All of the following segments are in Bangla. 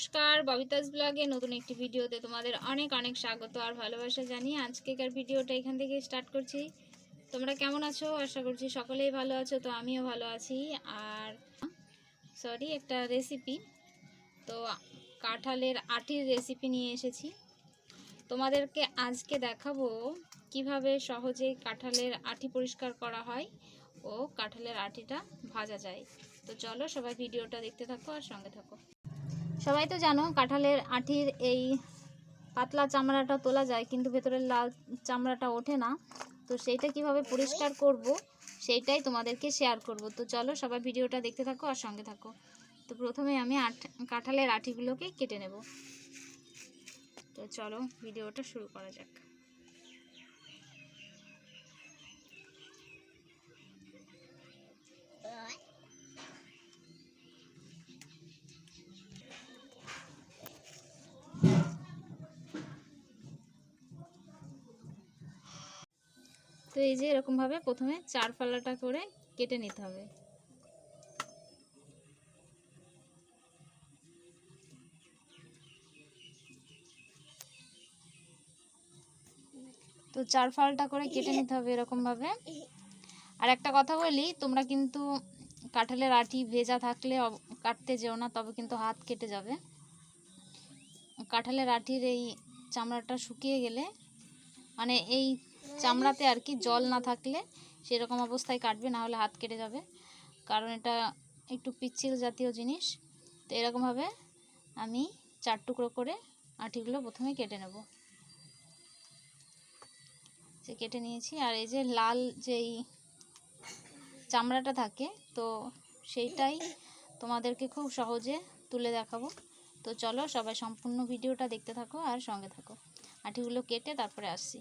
নমস্কার, ববিতাস ব্লগে নতুন একটি ভিডিওতে তোমাদের অনেক অনেক স্বাগত আর ভালোবাসা জানিয়ে আজকেকার ভিডিওটা এখান থেকে স্টার্ট করছি। তোমরা কেমন আছো? আশা করছি সকলেই ভালো আছো, তো আমিও ভালো আছি। আর সরি একটা রেসিপি তো কাঁঠালের আটির রেসিপি নিয়ে এসেছি। তোমাদেরকে আজকে দেখাবো কীভাবে সহজে কাঁঠালের আটি পরিষ্কার করা হয় ও কাঁঠালের আটিটা ভাজা যায়। তো চলো সবাই ভিডিওটা দেখতে থাকো আর সঙ্গে থাকো। সবাই তো জানো কাঁঠালের আঠির এই পাতলা চামড়াটা তোলা যায়, কিন্তু ভেতরের লাল চামড়াটা ওঠে না। তো সেইটা কীভাবে পরিষ্কার করব, সেইটাই তোমাদেরকে শেয়ার করব। তো চলো সবাই ভিডিওটা দেখতে থাকো আর সঙ্গে থাকো। তো প্রথমে আমি আট কাঁঠালের আঠিগুলোকে কেটে নেব। তো চলো ভিডিওটা শুরু করা যাক। এই যে এরকমভাবে প্রথমে চার পাল্লাটা করে কেটে নিতে হবে। তো চার ফালটা করে কেটে নিতে হবে এরকমভাবে। আর একটা কথা বলি, তোমরা কিন্তু কাঁঠালের আটি ভেজা থাকলে কাটতে যেও না, তবে কিন্তু হাত কেটে যাবে। কাঁঠালের আটির এই চামড়াটা শুকিয়ে গেলে মানে এই চামড়াতে আর কি জল না থাকলে সেরকম অবস্থায় কাটবে, না হলে হাত কেটে যাবে। কারণ এটা একটু পিচ্ছিল জাতীয় জিনিস। তো এরকমভাবে আমি চার টুকরো করে আটিগুলো প্রথমে কেটে নেব। যে কেটে নিয়েছি। আর এই যে লাল যেই চামড়াটা থাকে, তো সেইটাই তোমাদেরকে খুব সহজে তুলে দেখাবো। তো চলো সবাই সম্পূর্ণ ভিডিওটা দেখতে থাকো আর সঙ্গে থাকো। আটিগুলো কেটে তারপরে আসছি।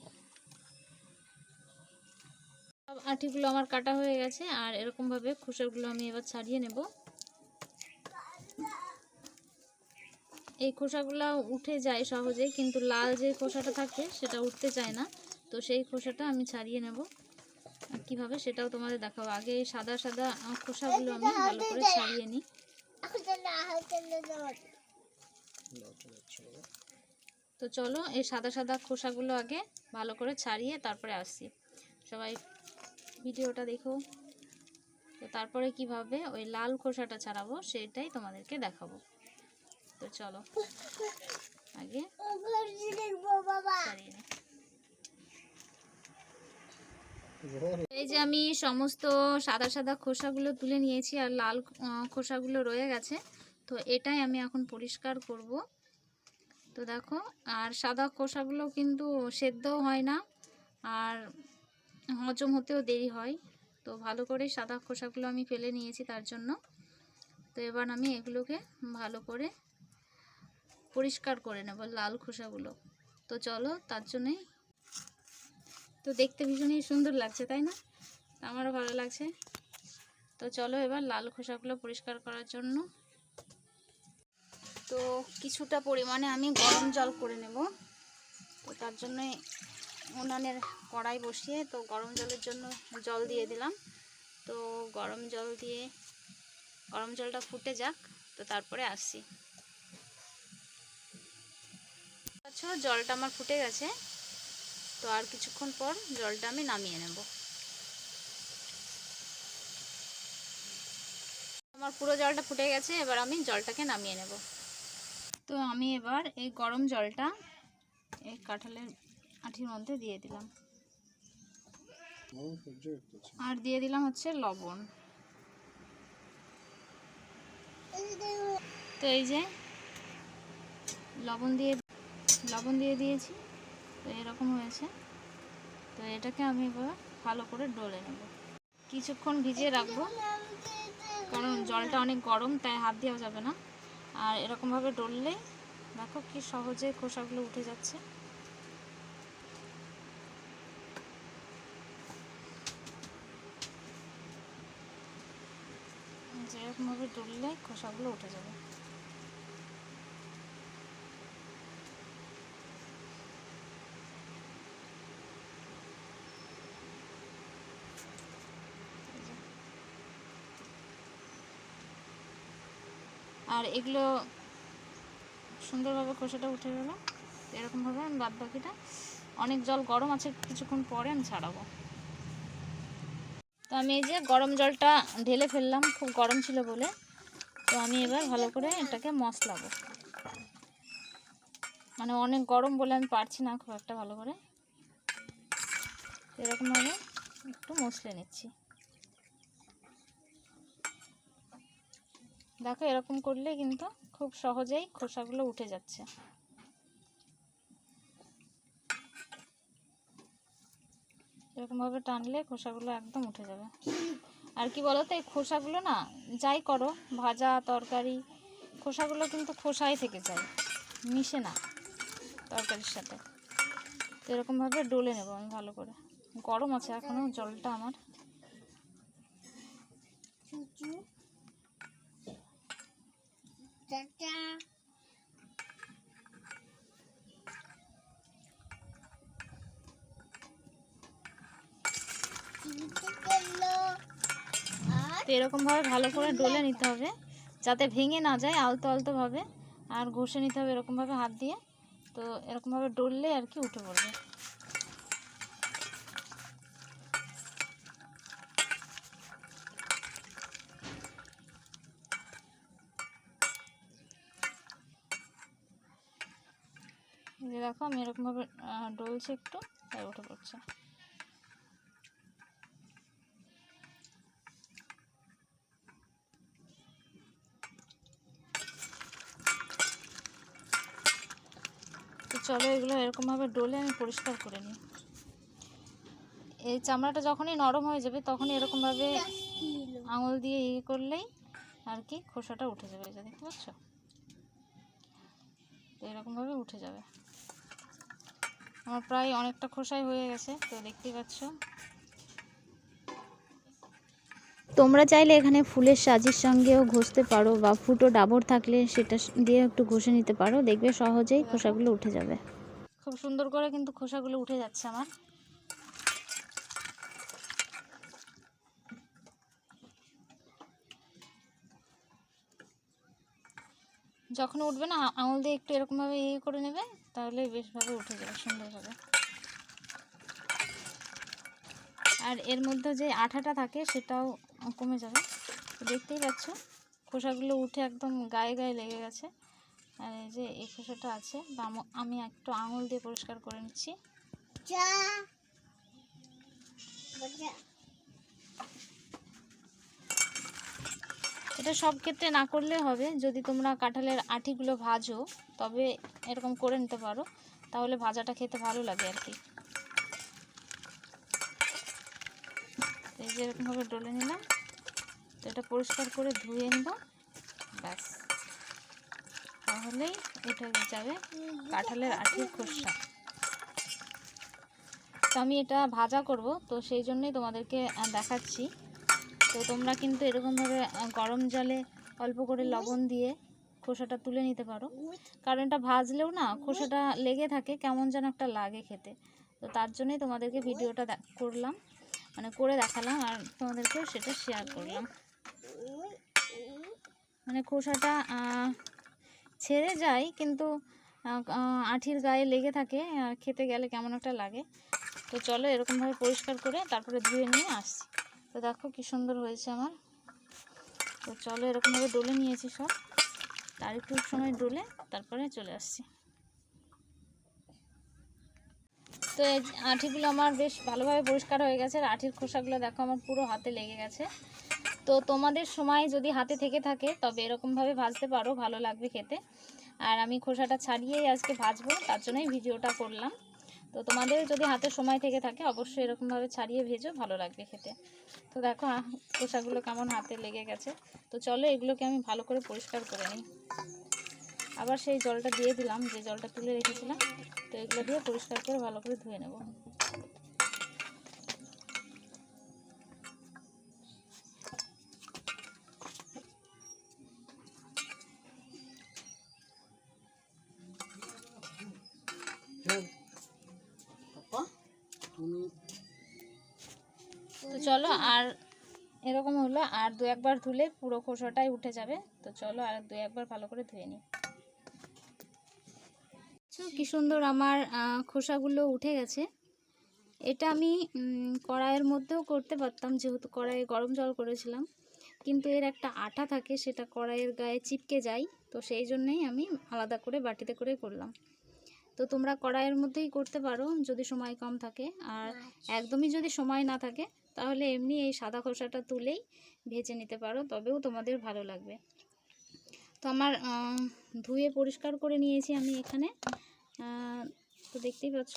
সব আটিগুলো আমার কাটা হয়ে গেছে, আর এরকমভাবে খোসাগুলো আমি এবার ছাড়িয়ে নেব। এই খোসাগুলো উঠে যায় সহজে, কিন্তু লাল যে খোসাটা থাকে সেটা উঠতে চায় না। তো সেই খোসাটা আমি ছাড়িয়ে নেব। কীভাবে সেটাও তোমাদের দেখাবো। আগে এই সাদা সাদা খোসাগুলো আমি ভালো করে ছাড়িয়ে নিই। তো চলো এই সাদা সাদা খোসাগুলো আগে ভালো করে ছাড়িয়ে তারপরে আসছি। সবাই ভিডিওটা দেখো। তো তারপরে কীভাবে ওই লাল খোসাটা ছাড়াবো সেটাই তোমাদেরকে দেখাবো। তো চলো, আগে এই যে আমি সমস্ত সাদা সাদা খোসাগুলো তুলে নিয়েছি আর লাল খোসাগুলো রয়ে গেছে। তো এটাই আমি এখন পরিষ্কার করব। তো দেখো, আর সাদা খোসাগুলো কিন্তু সেদ্ধও হয় না। আর হজম হতেও দেরি হয়। তো ভালো করে সাদা খোসাগুলো আমি ফেলে নিয়েছি তার জন্য। তো এবার আমি এগুলোকে ভালো করে পরিষ্কার করে নেব লাল খোসাগুলো। তো চলো তার জন্যই তো দেখতে ভীষণই সুন্দর লাগছে, তাই না? আমারও ভালো লাগছে। তো চলো এবার লাল খোসাগুলো পরিষ্কার করার জন্য। তো কিছুটা পরিমাণে আমি গরম জল করে নেব। তো তার জন্যে উনানের কড়াই বসিয়ে তো গরম জলের জন্য জল দিয়ে দিলাম। তো গরম জল দিয়ে, গরম জলটা ফুটে যাক, তো তারপরে আসছি। আচ্ছা জলটা আমার ফুটে গেছে। তো আর কিছুক্ষণ পর জলটা আমি নামিয়ে নেব। আমার পুরো জলটা ফুটে গেছে, এবার আমি জলটাকে নামিয়ে নেব। তো আমি এবার এই গরম জলটা এই কাঁঠালের আঠির মধ্যে দিয়ে দিলাম। আর দিয়ে দিলাম হচ্ছে লবণ। তো এই যে লবণ দিয়ে লবণ দিয়ে দিয়েছি তো এরকম হয়েছে। তো এটাকে আমি এবার ভালো করে ডলে নেব। কিছুক্ষণ ভিজিয়ে রাখব কারণ জলটা অনেক গরম তাই হাত দেওয়া যাবে না। আর এরকমভাবে ডললে দেখো কি সহজে খোসাগুলো উঠে যাচ্ছে। যেরকমভাবে ডললে খোসাগুলো উঠে যাবে। আর এগুলো সুন্দরভাবে খোসাটা উঠে গেল। এরকমভাবে আমি বাদ বাকিটা অনেক জল গরম আছে, কিছুক্ষণ পরে আমি ছাড়াবো। তো আমি এই যে গরম জলটা ঢেলে ফেললাম, খুব গরম ছিল বলে। তো আমি এবার ভালো করে এটাকে মশলাবো। মানে অনেক গরম বলে আমি পারছি না খুব একটা ভালো করে। এরকমভাবে একটু মশলে নিচ্ছি। দেখো এরকম করলে কিন্তু খুব সহজেই খোসাগুলো উঠে যাচ্ছে। এরকমভাবে টানলে খোসাগুলো একদম উঠে যাবে। আর কি বলতো, এই খোসাগুলো না যাই করো, ভাজা, তরকারি, খোসাগুলো কিন্তু খোসাই থেকে যায়, মিশে না তরকারির সাথে। তো এরকমভাবে ডলে নেব আমি ভালো করে। গরম আছে এখনও জলটা আমার চাচা চিমটে করল আর তো এরকমভাবে ভালো করে ডলে নিতে হবে, যাতে ভেঙে না যায় আলতো আলতোভাবে আর ঘষে নিতে হবে এরকমভাবে হাত দিয়ে। তো এরকমভাবে ডললে আর কি উঠে পড়বে। দেখো আমি এরকমভাবে ডলছে একটু, তাই উঠে পড়ছে। চলো এগুলো এরকমভাবে ডলে আমি পরিষ্কার করে নিই। এই চামড়াটা যখনই নরম হয়ে যাবে তখনই এরকমভাবে আঙুল দিয়ে ইয়ে করলেই আর কি খোসাটা উঠে যাবে এটা দেখতে পাচ্ছ? তো এরকমভাবে উঠে যাবে। আমার প্রায় অনেকটা খোসাই হয়ে গেছে, তো দেখতেই পাচ্ছ। তোমরা চাইলে এখানে ফুলের সাজির সঙ্গেও ঘষতে পারো বা ফুটো ডাবর থাকলে সেটা দিয়ে একটু ঘষে নিতে পারো। দেখবে সহজেই খোসাগুলো উঠে যাবে। খুব সুন্দর করে কিন্তু খোসাগুলো উঠে যাচ্ছে আমার। যখন উঠবে না, আঙুল দিয়ে একটু এরকমভাবে ইয়ে করে নেবে, তাহলে বেশভাবে উঠে যাবে, সুন্দরভাবে। আর এর মধ্যে যে আঠাটা থাকে সেটাও কমে যাবে। দেখতেই পাচ্ছ খোসাগুলো উঠে একদম গায়ে গায়ে লেগে গেছে। আর এই যে এই খোসাটা আছে বা আমি একটু আঙুল দিয়ে পরিষ্কার করে নিচ্ছি। এটা সব ক্ষেত্রে না করলে হবে। যদি তোমরা কাঁঠালের আঠিগুলো ভাজো তবে এরকম করে নিতে পারো। তাহলে ভাজাটা খেতে ভালো লাগে আর কি তো এই যে এরকমভাবে ডলে নিলাম, তো এটা পরিষ্কার করে ধুয়ে নেব। ব্যাস। তাহলেই এটা যাবে কাঁঠালের আঠির খোসা। তো আমি এটা ভাজা করব, তো সেই জন্যই তোমাদেরকে দেখাচ্ছি। তো তোমরা কিন্তু এরকমভাবে গরম জলে অল্প করে লবণ দিয়ে খোসাটা তুলে নিতে পারো। কারণ এটা ভাজলেও না খোসাটা লেগে থাকে, কেমন যেন একটা লাগে খেতে। তো তার জন্যই তোমাদেরকে ভিডিওটা করলাম। মানে করে দেখালাম আর তোমাদেরকেও সেটা শেয়ার করলাম। মানে খোসাটা ছেড়ে যায় কিন্তু আঠির গায়ে লেগে থাকে আর খেতে গেলে কেমন একটা লাগে। তো চলো এরকমভাবে পরিষ্কার করে তারপরে ধুয়ে নিয়ে আসছি। তো দেখো কি সুন্দর হয়েছে আমার। তো চলো এরকমভাবে ডলে নিয়েছি সব। তার একটু সময় ডলে তারপরে চলে আসছি। তো এই আঠিগুলো আমার বেশ ভালোভাবে পরিষ্কার হয়ে গেছে। আর আঠির খোসাগুলো দেখো আমার পুরো হাতে লেগে গেছে। তো তোমাদের সময় যদি হাতে থেকে থাকে, তবে এরকমভাবে ভাজতে পারো, ভালো লাগবে খেতে। আর আমি খোসাটা ছাড়িয়েই আজকে ভাজবো, তার জন্যই ভিডিওটা করলাম। তো তোমাদের যদি হাতে সময় থেকে থাকে, অবশ্যই এরকমভাবে ছাড়িয়ে ভেজো, ভালো লাগবে খেতে। তো দেখো খোসাগুলো কেমন হাতে লেগে গেছে। তো চলো এগুলোকে আমি ভালো করে পরিষ্কার করে নিই। আবার সেই জলটা দিয়ে দিলাম যে জলটা তুলে রেখেছিলাম তো এগুলো দিয়ে পরিষ্কার করে ভালো করে ধুয়ে নেব। তো চলো আর এরকম হলো আর দু একবার ধুলে পুরো খোসাটাই উঠে যাবে। তো চলো আর দু একবার ভালো করে ধুয়ে নিই। কি সুন্দর আমার খোসাগুলো উঠে গেছে। এটা আমি কড়াইয়ের মধ্যেও করতে পারতাম যেহেতু কড়াইয়ে গরম জল করেছিলাম। কিন্তু এর একটা আঠা থাকে সেটা কড়াইয়ের গায়ে চিপকে যায় তো সেই জন্যেই আমি আলাদা করে বাটিতে করে করলাম। তো তোমরা কড়াইয়ের মধ্যেই করতে পারো যদি সময় কম থাকে। আর একদমই যদি সময় না থাকে তাহলে এমনি এই সাদা খোসাটা তুলেই ভেজে নিতে পারো তবেও তোমাদের ভালো লাগবে। তো আমার ধুয়ে পরিষ্কার করে নিয়েছি আমি এখানে। তো দেখতেই পাচ্ছ।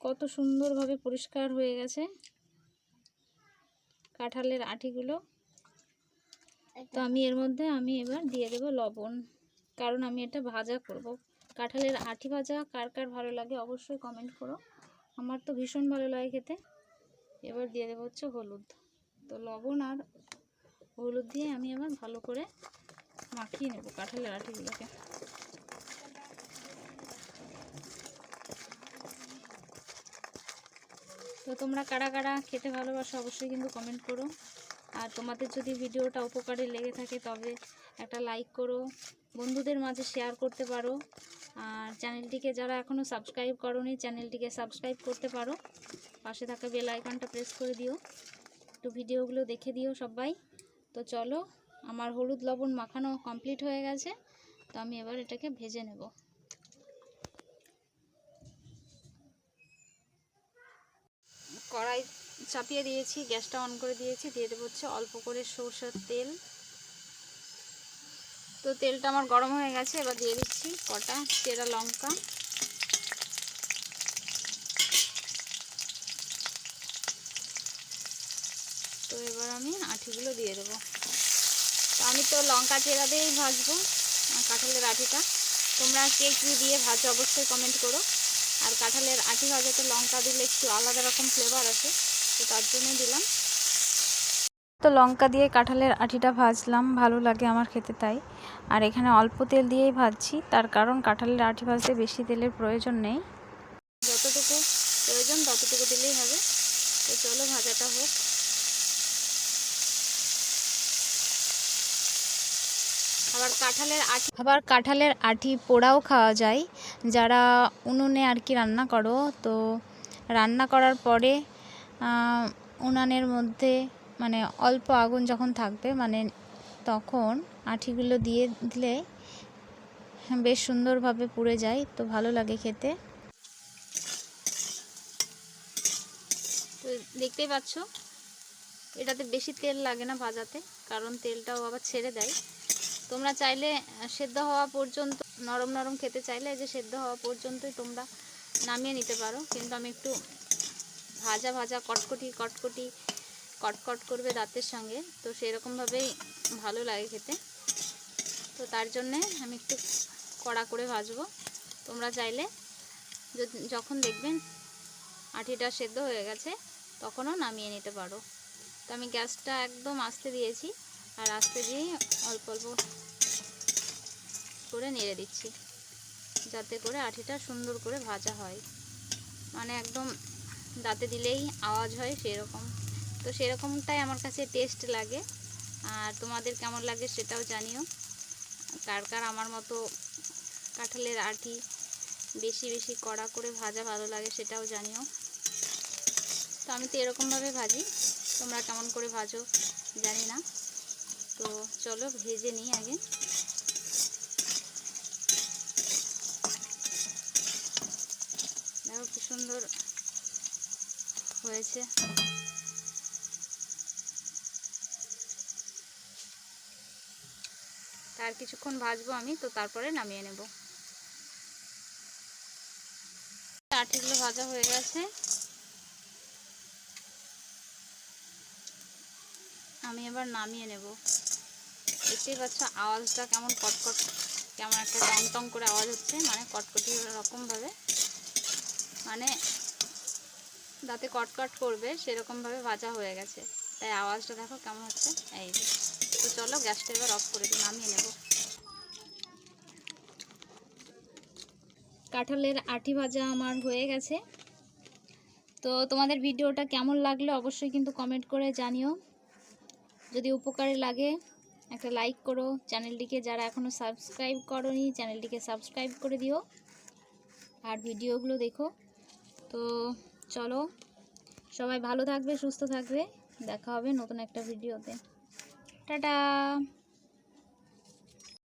কত সুন্দরভাবে পরিষ্কার হয়ে গেছে কাঁঠালের আটিগুলো তো আমি এর মধ্যে আমি এবার দিয়ে দেবো লবণ, কারণ আমি এটা ভাজা করব। কাঁঠালের আটি ভাজা কার কার ভালো লাগে অবশ্যই কমেন্ট করো। আমার তো ভীষণ ভালো লাগে খেতে। এবার দিয়ে দেবো হচ্ছে হলুদ। তো লবণ আর হলুদ দিয়ে আমি এবার ভালো করে মাখিয়ে নেব কাঁঠালের আটিগুলোকে তো তোমরা কারা কারা খেতে ভালোবাসো অবশ্যই কিন্তু কমেন্ট করো। আর তোমাদের যদি ভিডিওটা উপকারে লেগে থাকে তবে একটা লাইক করো, বন্ধুদের মাঝে শেয়ার করতে পারো। আর চ্যানেলটিকে যারা এখনও সাবস্ক্রাইব করোনি, চ্যানেলটিকে সাবস্ক্রাইব করতে পারো। পাশে থাকা বেল আইকনটা প্রেস করে দিও। একটু ভিডিওগুলো দেখে দিও সবাই। তো চলো, আমার হলুদ লবণ মাখানো কমপ্লিট হয়ে গেছে। তো আমি এবার এটাকে ভেজে নেব। কড়াই চাপিয়ে দিয়েছি, গ্যাসটা অন করে দিয়েছি, দিয়ে দেবো হচ্ছে অল্প করে সরষের তেল। তো তেলটা আমার গরম হয়ে গেছে, এবার দিয়ে দিচ্ছি কটা চেরা লঙ্কা। তো এবার আমি আঠিগুলো দিয়ে দেবো। তো আমি তো লঙ্কা চেরা দিয়েই ভাজবো, কাঁঠালের আঠিটা। তোমরা কে কী দিয়ে ভাজো অবশ্যই কমেন্ট করো। আর কাঁঠালের আঠি ভাজাতে লঙ্কা দিলে একটু আলাদা রকম ফ্লেভার আছে তো তার জন্যই দিলাম। তো লঙ্কা দিয়ে কাঁঠালের আটিটা ভাজলাম ভালো লাগে আমার খেতে তাই। আর এখানে অল্প তেল দিয়েই ভাজছি তার কারণ কাঁঠালের আটি ভাজতে বেশি তেলের প্রয়োজন নেই। যতটুকু প্রয়োজন ততটুকু দিলেই হবে। তো চলো ভাজাটা হোক। আবার কাঁঠালের আঠি আবার কাঁঠালের আটি পোড়াও খাওয়া যায়। যারা উনুনে আর কি রান্না করো, তো রান্না করার পরে উনানের মধ্যে মানে অল্প আগুন যখন থাকবে মানে তখন আঠিগুলো দিয়ে দিলে বেশ সুন্দরভাবে পুড়ে যায়, তো ভালো লাগে খেতে। তো দেখতেই পাচ্ছ, এটাতে বেশি তেল লাগে না ভাজাতে, কারণ তেলটাও আবার ছেড়ে দেয়। তোমরা চাইলে, সেদ্ধ হওয়া পর্যন্ত নরম নরম খেতে চাইলে যে সেদ্ধ হওয়া পর্যন্তই তোমরা নামিয়ে নিতে পারো। কিন্তু আমি একটু ভাজা ভাজা কটকটি কটকটি কটকট করবে দাঁতের সঙ্গে। তো সেরকমভাবেই ভালো লাগে খেতে। তো তার জন্যে আমি একটু কড়া করে ভাজবো। তোমরা চাইলে যখন দেখবেন আটিটা সেদ্ধ হয়ে গেছে, তখনও নামিয়ে নিতে পারো। তো আমি গ্যাসটা একদম আস্তে দিয়েছি। আর আস্তে দিয়ে অল্প অল্প করে নেড়ে দিচ্ছি। যাতে করে আটিটা সুন্দর করে ভাজা হয়। মানে একদম দাঁতে দিলেই আওয়াজ হয় সেরকম। তো সেরকমটাই আমার কাছে টেস্ট লাগে। আর তোমাদের কেমন লাগে সেটাও জানিও। কার কার আমার মতো কাঁঠালের আটি বেশি বেশি কড়া করে ভাজা ভালো লাগে সেটাও জানিও। তো আমি তো এরকমভাবে ভাজি। তোমরা কেমন করে ভাজো জানি না। তো চলো ভেজে নিই আগে দেখো কি সুন্দর হয়েছে। তার কিছুক্ষণ ভাজবো আমি, তো তারপরে নামিয়ে নেব। আঠিগুলো ভাজা হয়ে গেছে। আমি এবার নামিয়ে নেব। দেখতেই পাচ্ছ আওয়াজটা কেমন কটকট, কেমন একটা টং টং করে আওয়াজ হচ্ছে মানে কটকটি রকমভাবে মানে দাঁতে কটকট করবে, সেরকমভাবে ভাজা হয়ে গেছে। তাই আওয়াজটা দেখো কেমন হচ্ছে। এই তো চলো গ্যাসটা এবার অফ করে দিই, নামিয়ে নেব। কাঁঠালের আটি ভাজা আমার হয়ে গেছে। তো তোমাদের ভিডিওটা কেমন লাগল অবশ্যই কিন্তু কমেন্ট করে জানিও। যদি উপকারে লাগে, একটা লাইক করো। চ্যানেলটিকে যারা এখনও সাবস্ক্রাইব করনি, চ্যানেলটিকে সাবস্ক্রাইব করে দিও। আর ভিডিওগুলো দেখো। তো চলো সবাই ভালো থাকবে সুস্থ থাকবে। দেখা হবে নতুন একটা ভিডিওতে। টাটা!